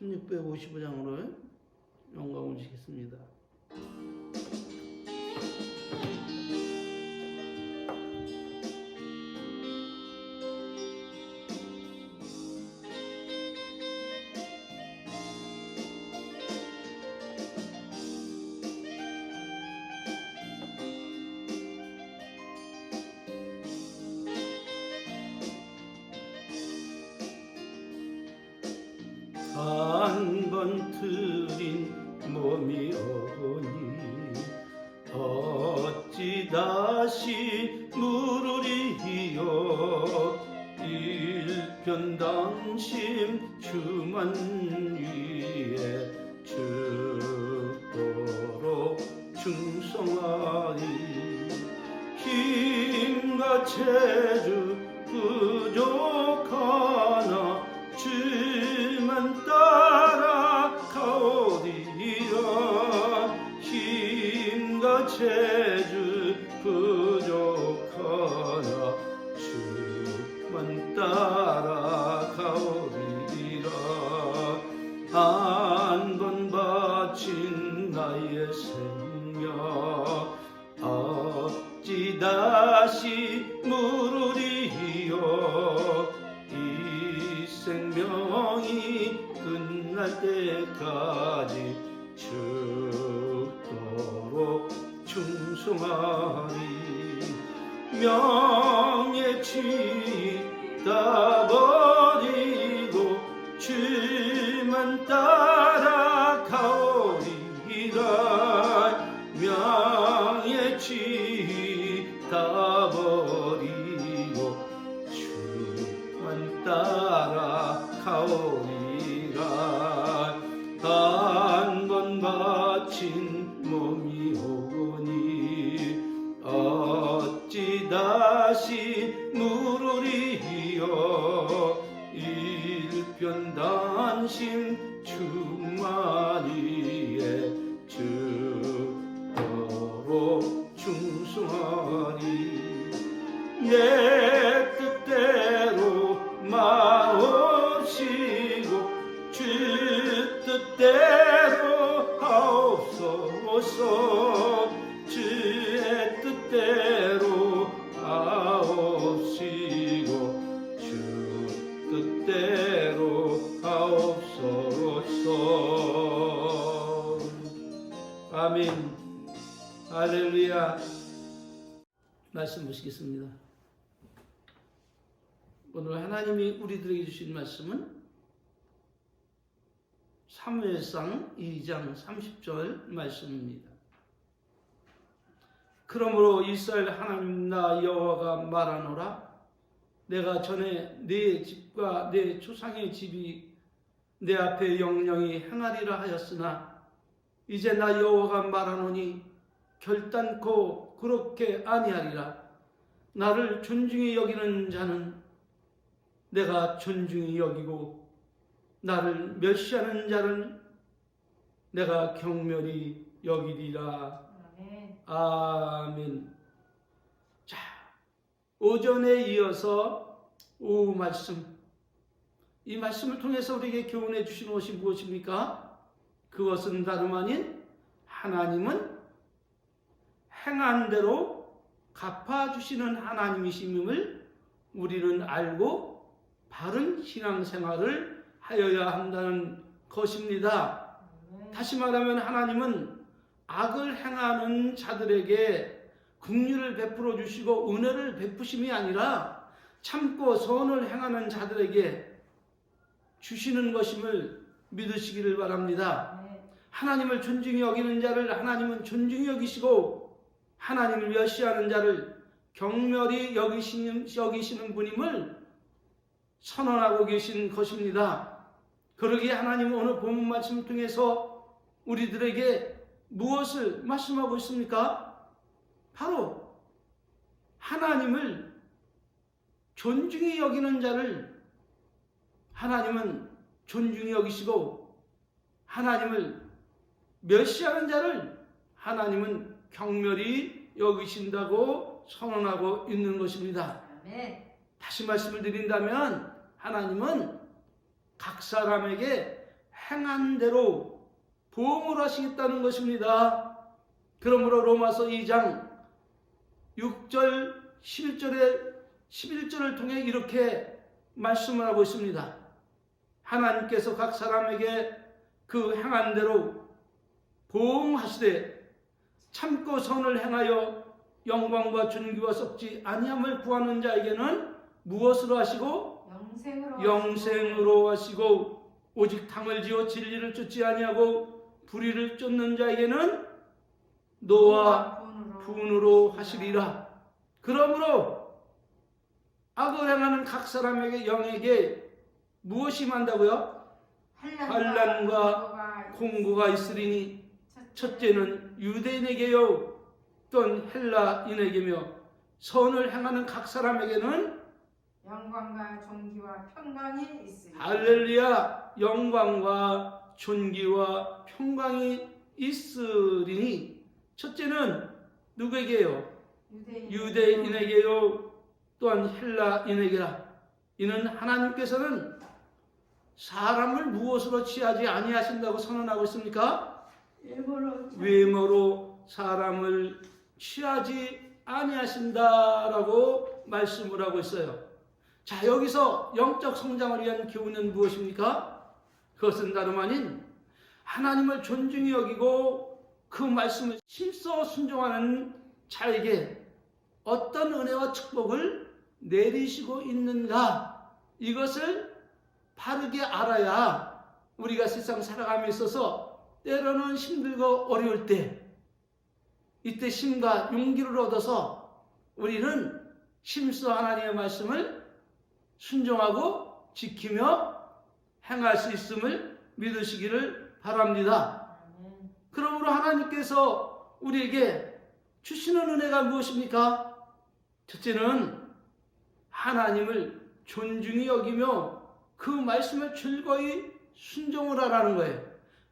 1655장으로 영광을 주겠습니다. 물으리요. 일편단심 주만 위에 죽도록 충성하리. 힘과 체주 때까지 죽도록 충성하리. 명예치 다 오늘 하나님이 우리들에게 주신 말씀은 사무엘상 2장 30절 말씀입니다. 그러므로 이스라엘 하나님 나 여호와가 말하노라 내가 전에 네 집과 네 조상의 집이 내 앞에 영영이 행하리라 하였으나 이제 나 여호와가 말하노니 결단코 그렇게 아니하리라 나를 존중히 여기는 자는 내가 존중히 여기고 나를 멸시하는 자를 내가 경멸히 여기리라. 아멘. 자, 오전에 이어서 오후 말씀. 이 말씀을 통해서 우리에게 교훈해 주신 것이 무엇입니까? 그것은 다름 아닌 하나님은 행한 대로 갚아주시는 하나님이심을 우리는 알고 바른 신앙생활을 하여야 한다는 것입니다. 다시 말하면 하나님은 악을 행하는 자들에게 긍휼을 베풀어 주시고 은혜를 베푸심이 아니라 참고 선을 행하는 자들에게 주시는 것임을 믿으시기를 바랍니다. 아멘. 하나님을 존중히 여기는 자를 하나님은 존중히 여기시고 하나님을 멸시하는 자를 경멸히 여기시는, 여기시는 분임을 선언하고 계신 것입니다. 그러기에 하나님은 오늘 본문 말씀을 통해서 우리들에게 무엇을 말씀하고 있습니까? 바로 하나님을 존중히 여기는 자를 하나님은 존중히 여기시고 하나님을 멸시하는 자를 하나님은 경멸히 여기신다고 선언하고 있는 것입니다. 다시 말씀을 드린다면 하나님은 각 사람에게 행한 대로 보응을 하시겠다는 것입니다. 그러므로 로마서 2장 6절 11절에 11절을 통해 이렇게 말씀을 하고 있습니다. 하나님께서 각 사람에게 그 행한 대로 보응하시되 참고 선을 행하여 영광과 존귀와 썩지 아니함을 구하는 자에게는 무엇으로 하시고 영생으로 영생으로 하시고 오직 탕을 지어 진리를 쫓지 아니하고 불의를 쫓는 자에게는 노와 분으로 하시리라. 그러므로 악을 행하는 각 사람에게 영에게 무엇이 만다고요? 환난과 공고가 있으리니 첫째는 유대인에게요 또는 헬라인에게며 선을 행하는 각 사람에게는 영광과 존귀와 평강이 있으리. 할렐루야 영광과 존귀와 평강이 있으리니 첫째는 누구에게요? 유대인 유대인에게요 또한 헬라인에게라 이는 하나님께서는 사람을 무엇으로 취하지 아니하신다고 선언하고 있습니까? 일부러 외모로 사람을 취하지 아니하신다라고 말씀을 하고 있어요. 자 여기서 영적 성장을 위한 교훈은 무엇입니까? 그것은 다름 아닌 하나님을 존중히 여기고 그 말씀을 힘써 순종하는 자에게 어떤 은혜와 축복을 내리시고 있는가 이것을 바르게 알아야 우리가 세상 살아감에 있어서 때로는 힘들고 어려울 때 이때 힘과 용기를 얻어서 우리는 힘써 하나님의 말씀을 순종하고 지키며 행할 수 있음을 믿으시기를 바랍니다. 그러므로 하나님께서 우리에게 주시는 은혜가 무엇입니까? 첫째는 하나님을 존중히 여기며 그 말씀을 즐거이 순종을 하라는 거예요.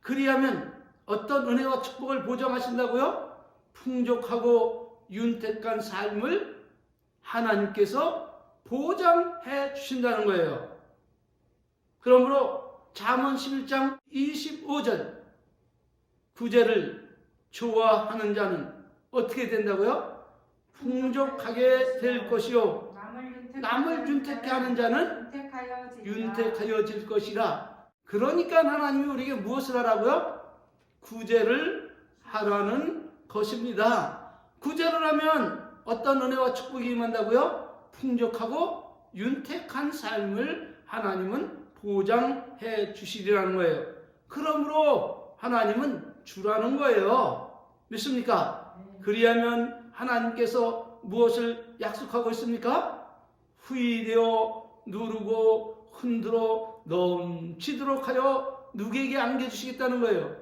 그리하면 어떤 은혜와 축복을 보장하신다고요? 풍족하고 윤택한 삶을 하나님께서 보장해 주신다는 거예요. 그러므로 잠언 11장 25절 구제를 좋아하는 자는 어떻게 된다고요? 풍족하게 될 것이요. 남을, 윤택케 하는 자는. 윤택하여질 것이라. 그러니까 하나님이 우리에게 무엇을 하라고요? 구제를 하라는 것입니다. 구제를 하면 어떤 은혜와 축복이 임한다고요? 풍족하고 윤택한 삶을 하나님은 보장해 주시리라는 거예요. 그러므로 하나님은 주라는 거예요. 믿습니까? 네. 그리하면 하나님께서 무엇을 약속하고 있습니까? 후이되어 누르고 흔들어 넘치도록 하여 누구에게 안겨주시겠다는 거예요.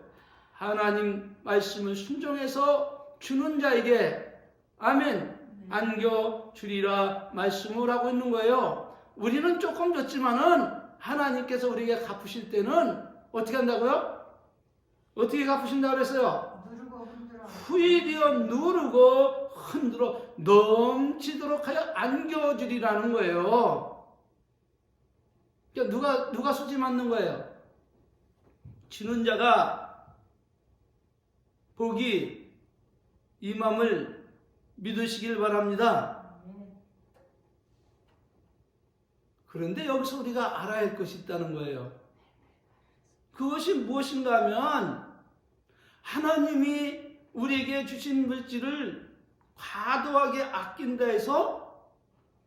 하나님 말씀을 순종해서 주는 자에게 아멘 네. 안겨 주리라 말씀을 하고 있는 거예요. 우리는 조금 줬지만은 하나님께서 우리에게 갚으실 때는 어떻게 한다고요? 어떻게 갚으신다고 그랬어요? 후이되어 누르고 흔들어 넘치도록 하여 안겨주리라는 거예요. 그러니까 누가 누가 수지 맞는 거예요? 주는 자가 복이 임함을 믿으시길 바랍니다. 그런데 여기서 우리가 알아야 할 것이 있다는 거예요. 그것이 무엇인가 하면 하나님이 우리에게 주신 물질을 과도하게 아낀다 해서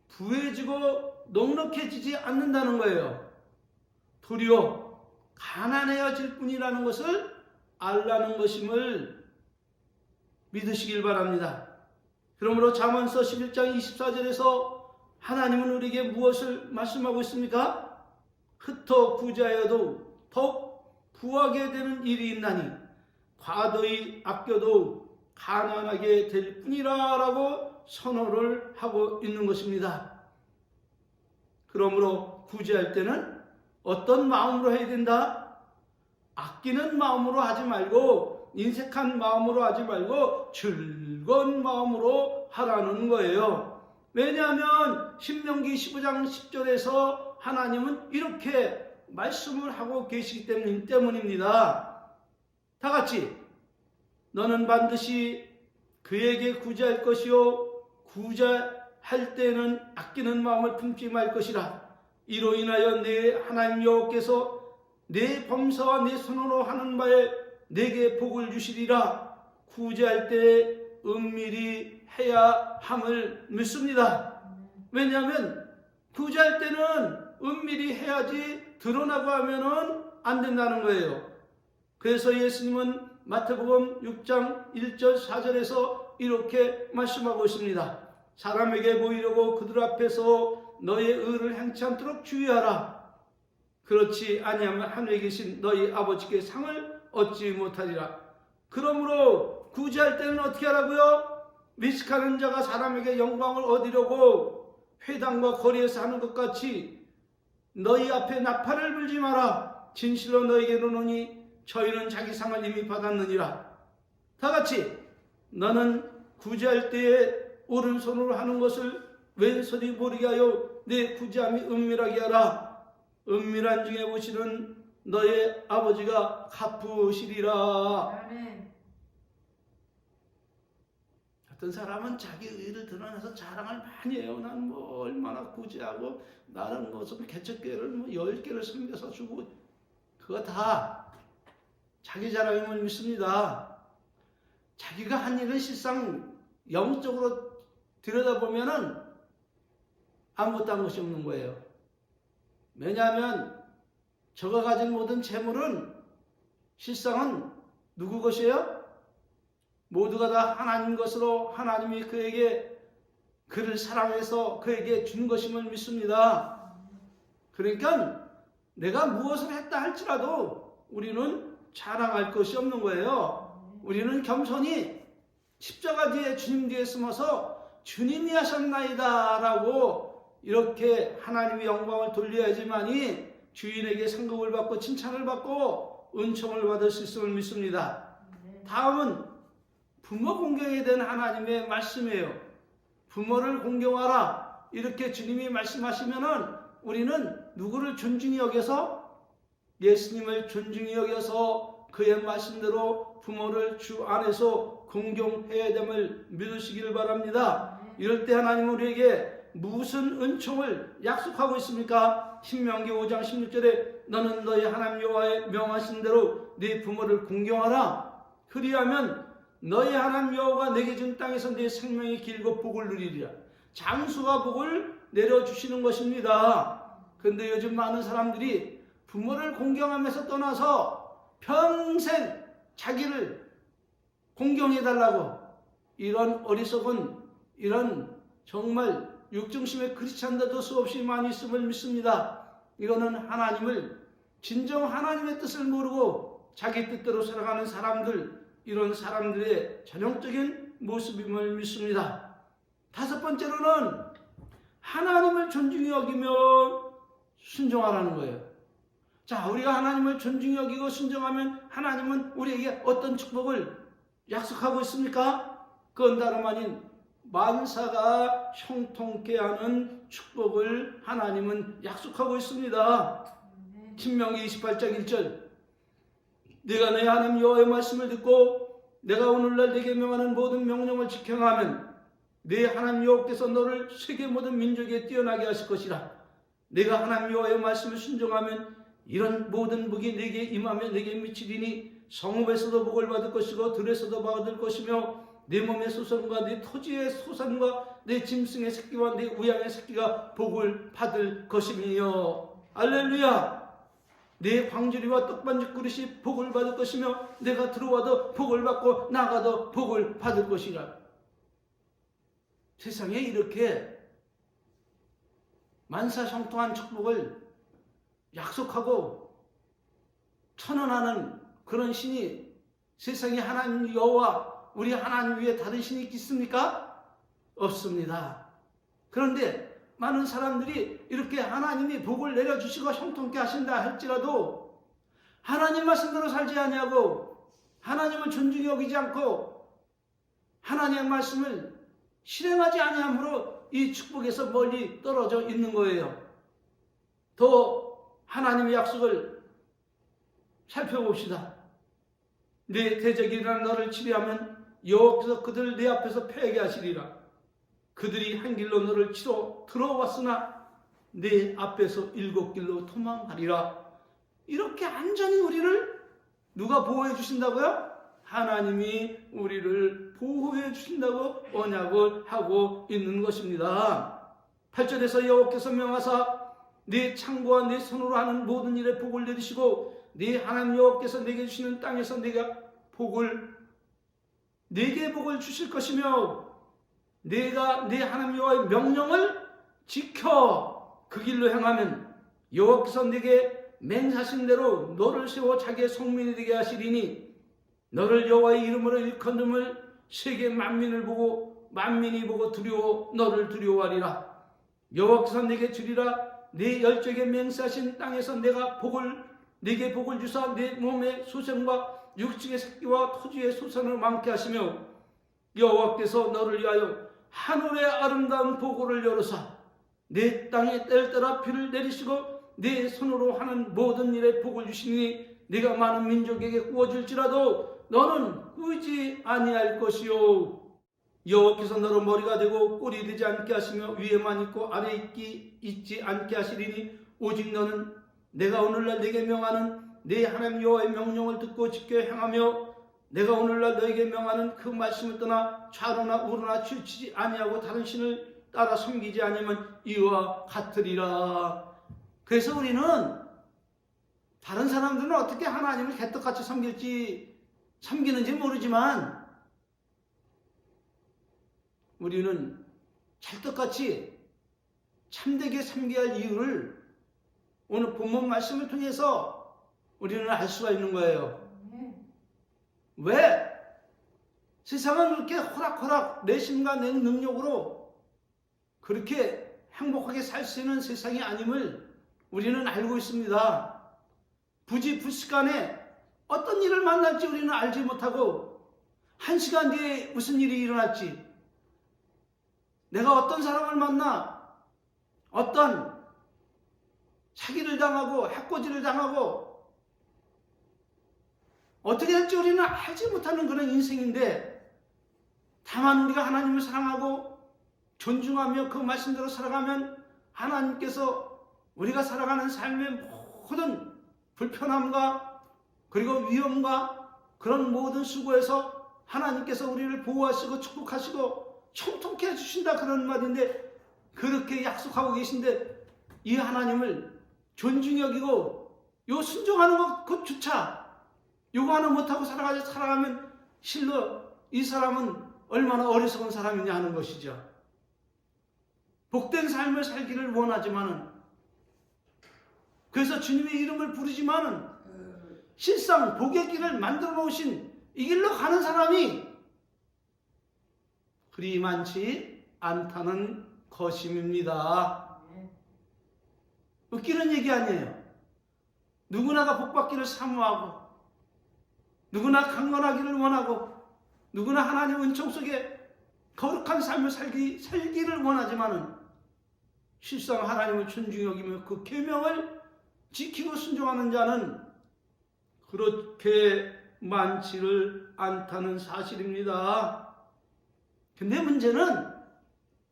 부해지고 넉넉해지지 않는다는 거예요. 도리어 가난해질 뿐이라는 것을 알라는 것임을 믿으시길 바랍니다. 그러므로 잠언서 11장 24절에서 하나님은 우리에게 무엇을 말씀하고 있습니까? 흩어 부자여도 더욱 부하게 되는 일이 있나니 과도히 아껴도 가난하게 될 뿐이라라고 선언을 하고 있는 것입니다. 그러므로 구제할 때는 어떤 마음으로 해야 된다? 아끼는 마음으로 하지 말고 인색한 마음으로 하지 말고 즐거운 마음으로 하라는 거예요. 왜냐하면 신명기 15장 10절에서 하나님은 이렇게 말씀을 하고 계시기 때문- 때문입니다. 다 같이 너는 반드시 그에게 구제할 것이요 구제할 때는 아끼는 마음을 품지 말 것이라 이로 인하여 내 하나님 여호께서 내 범사와 내 손으로 하는 바에 내게 복을 주시리라 구제할 때 은밀히 해야 함을 믿습니다. 왜냐하면 구제할 때는 은밀히 해야지 드러나고 하면은 안 된다는 거예요. 그래서 예수님은 마태복음 6장 1절 4절에서 이렇게 말씀하고 있습니다. 사람에게 보이려고 그들 앞에서 너의 의를 행치 않도록 주의하라. 그렇지 아니하면 하늘에 계신 너희 아버지께 상을 얻지 못하리라. 그러므로 구제할 때는 어떻게 하라고요? 미식하는 자가 사람에게 영광을 얻으려고 회당과 거리에서 하는 것 같이 너희 앞에 나팔을 불지 마라. 진실로 너에게 이르노니 저희는 자기 상을 이미 받았느니라. 다 같이 너는 구제할 때에 오른손으로 하는 것을 왼손이 모르게 하여 내 구제함이 은밀하게 하라. 은밀한 중에 보시는 너의 아버지가 갚으시리라. 아멘. 어떤 사람은 자기 의를 드러내서 자랑을 많이 해요. 난 뭐 얼마나 구제하고 나는 무슨 개척교회를 뭐 열 개를 섬겨서 주고 그거 다 자기 자랑임을 믿습니다. 자기가 한 일은 실상 영적으로 들여다보면은 아무것도 한 것이 없는 거예요. 왜냐하면 저가 가진 모든 재물은 실상은 누구 것이에요? 모두가 다 하나님 것으로 하나님이 그에게 그를 사랑해서 그에게 준 것임을 믿습니다. 그러니까 내가 무엇을 했다 할지라도 우리는 자랑할 것이 없는 거예요. 우리는 겸손히 십자가 뒤에 주님 뒤에 숨어서 주님이 하셨나이다 라고 이렇게 하나님의 영광을 돌려야지만이 주인에게 상급을 받고 칭찬을 받고 은총을 받을 수 있음을 믿습니다. 다음은 부모 공경에 대한 하나님의 말씀이에요. 부모를 공경하라. 이렇게 주님이 말씀하시면은 우리는 누구를 존중히 여겨서 예수님을 존중히 여겨서 그의 말씀대로 부모를 주 안에서 공경해야 됨을 믿으시기를 바랍니다. 이럴 때 하나님은 우리에게 무슨 은총을 약속하고 있습니까? 신명기 5장 16절에 너는 너희 하나님 여호와의 명하신 대로 네 부모를 공경하라. 그리하면 너희 하나님 여호와가 내게 준 땅에서 네 생명이 길고 복을 누리리라. 장수가 복을 내려주시는 것입니다. 그런데 요즘 많은 사람들이 부모를 공경하면서 떠나서 평생 자기를 공경해달라고 이런 어리석은 이런 정말 육중심의 크리스찬들도 수없이 많이 있음을 믿습니다. 이거는 하나님을 진정 하나님의 뜻을 모르고 자기 뜻대로 살아가는 사람들 이런 사람들의 전형적인 모습임을 믿습니다. 다섯 번째로는 하나님을 존중히 여기며 순종하라는 거예요. 자, 우리가 하나님을 존중히 여기고 순종하면 하나님은 우리에게 어떤 축복을 약속하고 있습니까? 그건 다름 아닌 만사가 형통케 하는 축복을 하나님은 약속하고 있습니다. 신명기 28장 1절 네가 내 하나님 여호와의 말씀을 듣고 내가 오늘날 네게 명하는 모든 명령을 지켜가면 네 하나님 여호께서 너를 세계 모든 민족에 뛰어나게 하실 것이라 내가 하나님 여호와의 말씀을 순종하면 이런 모든 복이 네게 임하며 네게 미치리니 성읍에서도 복을 받을 것이고 들에서도 받을 것이며 내 몸의 소산과 내 토지의 소산과 내 짐승의 새끼와 내 우양의 새끼가 복을 받을 것이며 알렐루야! 내 광주리와 떡반죽 그릇이 복을 받을 것이며 내가 들어와도 복을 받고 나가도 복을 받을 것이라. 세상에 이렇게 만사형통한 축복을 약속하고 천언하는 그런 신이 세상에 하나님 여호와 우리 하나님 위에 다른 신이 있습니까? 없습니다. 그런데 많은 사람들이 이렇게 하나님이 복을 내려주시고 형통케 하신다 할지라도 하나님 말씀대로 살지 아니하고 하나님을 존중히 여기지 않고 하나님의 말씀을 실행하지 아니함으로 이 축복에서 멀리 떨어져 있는 거예요. 더 하나님의 약속을 살펴봅시다. 내 대적이라는 너를 치리하면 여호와께서 그들을 내 앞에서 패하게 하시리라. 그들이 한 길로 너를 치러 들어왔으나 내 앞에서 일곱 길로 도망하리라. 이렇게 안전히 우리를 누가 보호해 주신다고요? 하나님이 우리를 보호해 주신다고 언약을 하고 있는 것입니다. 8절에서 여호와께서 명하사 네 창고와 네 손으로 하는 모든 일에 복을 내리시고 네 하나님 여호와께서 내게 주시는 땅에서 내가 복을 내게 복을 주실 것이며 내가 네 하나님 여호와의 명령을 지켜 그 길로 행하면 여호와께서 내게 맹사신 대로 너를 세워 자기의 성민이 되게 하시리니 너를 여호와의 이름으로 일컫음을 세계 만민을 보고 만민이 보고 두려워 너를 두려워하리라. 여호와께서 내게 주리라. 내 열적에 맹세하신 땅에서 내가 복을 내게 복을 주사 내 몸의 소생과 육식의 새끼와 토지의 소산을 많게 하시며 여호와께서 너를 위하여 하늘의 아름다운 보고를 열어사 내 땅에 뗄 따라 비를 내리시고 내 손으로 하는 모든 일에 복을 주시니 네가 많은 민족에게 구워줄지라도 너는 꾸지 아니할 것이요. 여호와께서 너로 머리가 되고 꼴이 되지 않게 하시며 위에만 있고 아래 있기 있지 않게 하시리니 오직 너는 내가 오늘날 내게 명하는 네 하나님 여호와의 명령을 듣고 지켜 행하며 내가 오늘날 너에게 명하는 그 말씀을 떠나 좌로나 우로나 치우치지 아니하고 다른 신을 따라 섬기지 아니면 이와 같으리라. 그래서 우리는 다른 사람들은 어떻게 하나님을 개떡같이 섬길지 섬기는지 모르지만 우리는 찰떡같이 참되게 섬겨야 할 이유를 오늘 본문 말씀을 통해서 우리는 알 수가 있는 거예요. 네. 왜? 세상은 그렇게 호락호락 내 힘과 내 능력으로 그렇게 행복하게 살 수 있는 세상이 아님을 우리는 알고 있습니다. 부지불식간에 어떤 일을 만날지 우리는 알지 못하고 한 시간 뒤에 무슨 일이 일어날지 내가 어떤 사람을 만나 어떤 사기를 당하고 해코지를 당하고 어떻게 될지 우리는 알지 못하는 그런 인생인데 다만 우리가 하나님을 사랑하고 존중하며 그 말씀대로 살아가면 하나님께서 우리가 살아가는 삶의 모든 불편함과 그리고 위험과 그런 모든 수고에서 하나님께서 우리를 보호하시고 축복하시고 총통케 해주신다 그런 말인데 그렇게 약속하고 계신데 이 하나님을 존중히 여기고 요 순종하는 것 그조차 요거 하나 못하고 살아가지 살아가면 실로 이 사람은 얼마나 어리석은 사람이냐 하는 것이죠. 복된 삶을 살기를 원하지만은 그래서 주님의 이름을 부르지만은 실상 복의 길을 만들어 놓으신 이 길로 가는 사람이 그리 많지 않다는 것임입니다. 네. 웃기는 얘기 아니에요. 누구나가 복받기를 사모하고 누구나 강건하기를 원하고 누구나 하나님 은총 속에 거룩한 삶을 살기, 살기를 원하지만은 실상 하나님을 존중히 여기며 그 계명을 지키고 순종하는 자는 그렇게 많지를 않다는 사실입니다. 근데 문제는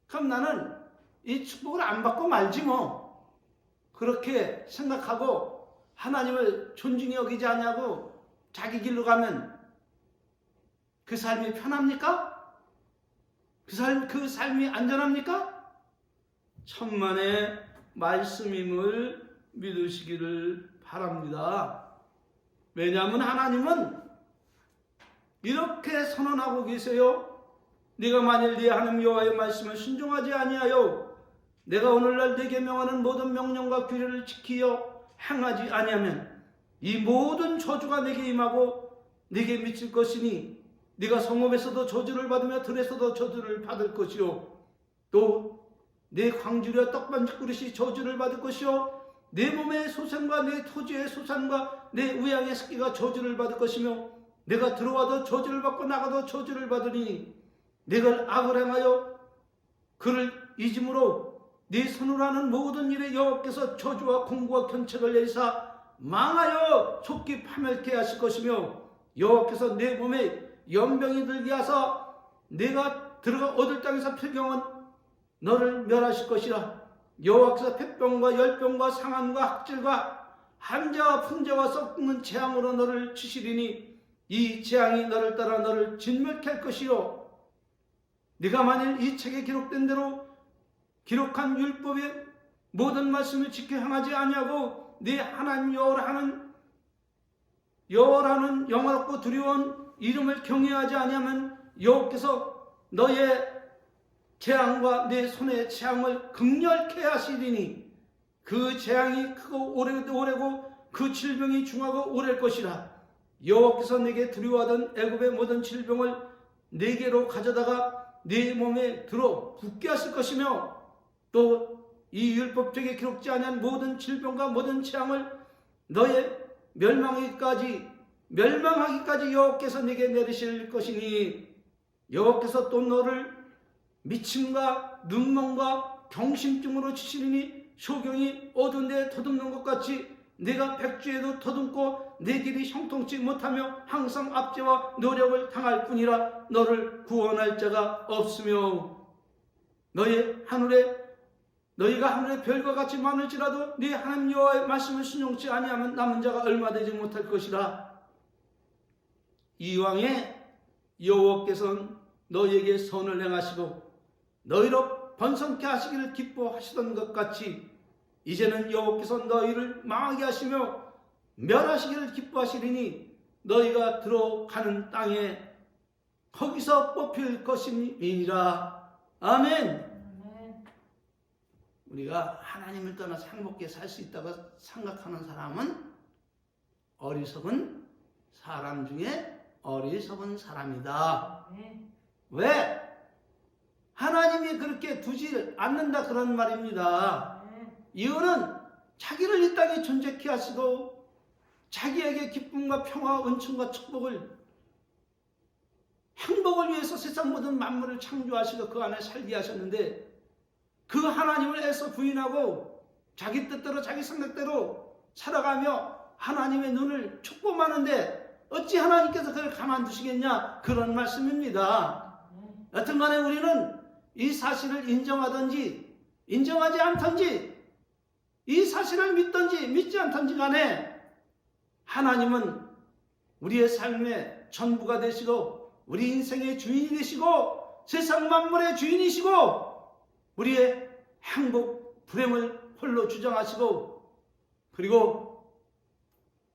그럼 나는 이 축복을 안 받고 말지 뭐 그렇게 생각하고 하나님을 존중히 여기지 않냐고 자기 길로 가면 그 삶이 편합니까? 그 삶, 그 삶이 안전합니까? 천만의 말씀임을 믿으시기를 바랍니다. 왜냐하면 하나님은 이렇게 선언하고 계세요. 네가 만일 네 하나님 여호와의 말씀을 순종하지 아니하여 내가 오늘날 네게 명하는 모든 명령과 규례를 지키어 행하지 아니하면 이 모든 저주가 내게 임하고 네게 미칠 것이니 네가 성읍에서도 저주를 받으며 들에서도 저주를 받을 것이요. 또 내 광주려 떡반죽 그릇이 저주를 받을 것이요. 내 몸의 소생과 내 토지의 소산과 내 우양의 새끼가 저주를 받을 것이며 내가 들어와도 저주를 받고 나가도 저주를 받으니 내가 악을 행하여 그를 잊음으로 네 손으로 하는 모든 일에 여호와께서 저주와 공고와 견책을 내리사 망하여 촉기 파멸케 하실 것이며 여호와께서 내 몸에 연병이 들게 하사 내가 들어가 얻을 땅에서 필경은 너를 멸하실 것이라. 여호와께서 폐병과 열병과 상함과 학질과 한자와 풍자와 썩는 재앙으로 너를 치시리니 이 재앙이 너를 따라 너를 진멸케 할 것이요. 네가 만일 이 책에 기록된 대로 기록한 율법의 모든 말씀을 지켜 행하지 아니하고 네 하나님 여호라는 여호라는 영화롭고 두려운 이름을 경외하지 아니하면 여호께서 너의 재앙과 내 손의 재앙을 극렬케 하시리니 그 재앙이 크고 오래고 그 질병이 중하고 오래일 것이라. 여호와께서 내게 두려워하던 애굽의 모든 질병을 내게로 가져다가 네 몸에 들어 붙게 하실 것이며 또 이 율법책에 기록지 아니한 모든 질병과 모든 재앙을 너의 멸망하기까지 멸망하기까지 여호와께서 내게 내리실 것이니 여호와께서 또 너를 미침과 눈멍과 경심증으로 치시리니 소경이 어두운 데 더듬는 것 같이 내가 백주에도 더듬고 내 길이 형통치 못하며 항상 압제와 노력을 당할 뿐이라 너를 구원할 자가 없으며 너의 하늘에 너희가 하늘의 별과 같이 많을지라도 네 하나님 여호와의 말씀을 순종치 아니하면 남은 자가 얼마 되지 못할 것이라 이왕에 여호와께서는 너희에게 선을 행하시고 너희로 번성케 하시기를 기뻐하시던 것 같이 이제는 여호와께서 너희를 망하게 하시며 멸하시기를 기뻐하시리니 너희가 들어가는 땅에 거기서 뽑힐 것임이니라 아멘 아멘. 우리가 하나님을 떠나서 행복하게 살 수 있다고 생각하는 사람은 어리석은 사람 중에 어리석은 사람이다. 아멘. 왜? 하나님이 그렇게 두지 않는다 그런 말입니다. 아멘. 이유는 자기를 이 땅에 존재케 하시고 자기에게 기쁨과 평화와 은총과 축복을 행복을 위해서 세상 모든 만물을 창조하시고 그 안에 살게 하셨는데 그 하나님을 애써 부인하고 자기 뜻대로 자기 생각대로 살아가며 하나님의 눈을 축복하는데 어찌 하나님께서 그를 가만두시겠냐 그런 말씀입니다. 아멘. 여튼 간에 우리는 이 사실을 인정하든지 인정하지 않든지 이 사실을 믿든지 믿지 않든지 간에 하나님은 우리의 삶의 전부가 되시고 우리 인생의 주인이 되시고 세상 만물의 주인이시고 우리의 행복 불행을 홀로 주장하시고 그리고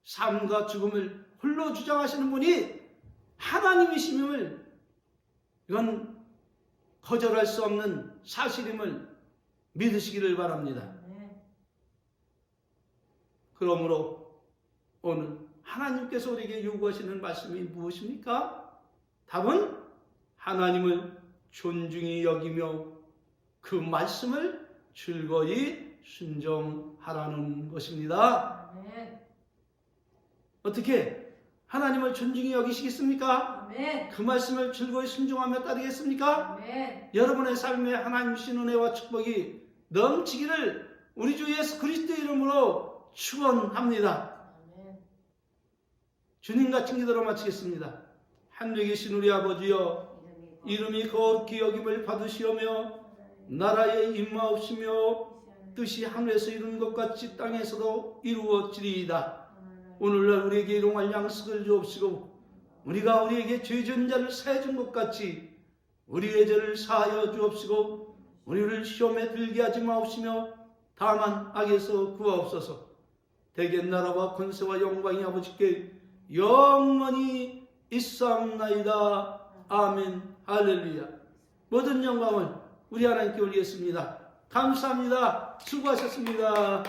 삶과 죽음을 홀로 주장하시는 분이 하나님이심을 이건 거절할 수 없는 사실임을 믿으시기를 바랍니다. 아멘. 그러므로 오늘 하나님께서 우리에게 요구하시는 말씀이 무엇입니까? 답은 하나님을 존중히 여기며 그 말씀을 즐거이 순종하라는 것입니다. 아멘. 어떻게 하나님을 존중히 여기시겠습니까? 아멘. 그 말씀을 즐거이 순종하며 따르겠습니까? 아멘. 여러분의 삶에 하나님 주신 은혜와 축복이 넘치기를 우리 주 예수 그리스도 이름으로 축원합니다. 주님 같은 기도로 마치겠습니다. 하늘에 계신 우리 아버지여 이름이 거룩히 여김을 받으시오며 나라에 임하옵시며 뜻이 하늘에서 이룬 것 같이 땅에서도 이루어지리이다. 오늘날 우리에게 일용할 양식을 주옵시고 우리가 우리에게 죄진 자를 사해 준 것 같이 우리의 죄를 사하여 주옵시고 우리를 시험에 들게 하지 마옵시며 다만 악에서 구하옵소서. 대개 나라와 권세와 영광이 아버지께 영원히 있사옵나이다. 아멘. 할렐루야. 모든 영광을 우리 하나님께 올리겠습니다. 감사합니다. 수고하셨습니다.